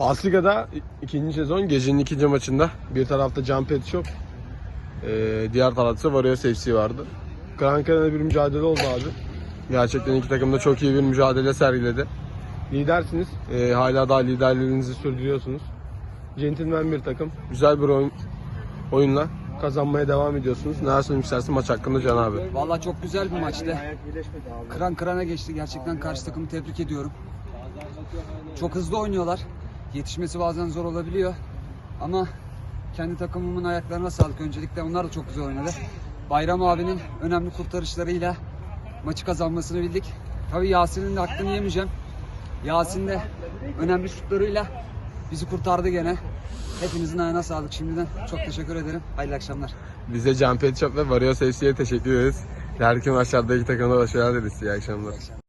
Asliga'da ikinci sezon gecenin ikinci maçında bir tarafta Can Pet Shop, ee, diğer tarafta Warriors FC vardı. Kranken'de bir mücadele oldu abi. Gerçekten iki takım da çok iyi bir mücadele sergiledi. Lidersiniz. Ee, hala daha liderliğinizi sürdürüyorsunuz. Centilmen bir takım. Güzel bir oyun, oyunla kazanmaya devam ediyorsunuz. Neler söylemek maç hakkında Can abi? Vallahi çok güzel bir maçtı. Kıran kırana geçti. Gerçekten karşı takımı tebrik ediyorum. Çok hızlı oynuyorlar. Yetişmesi bazen zor olabiliyor. Ama kendi takımımın ayaklarına sağlık. Öncelikle onlar da çok güzel oynadı. Bayram abinin önemli kurtarışlarıyla maçı kazanmasını bildik. Tabii Yasin'in de hakkını yemeyeceğim. Yasin de önemli şutlarıyla bizi kurtardı gene. Hepinizin ayağına sağlık şimdiden. Çok teşekkür ederim. Hayırlı akşamlar. Bize Can Pet Shop ve Warriors FC'ye teşekkür ederiz. Her kim aşağıdaki takımda başarılar dileriz. İyi akşamlar.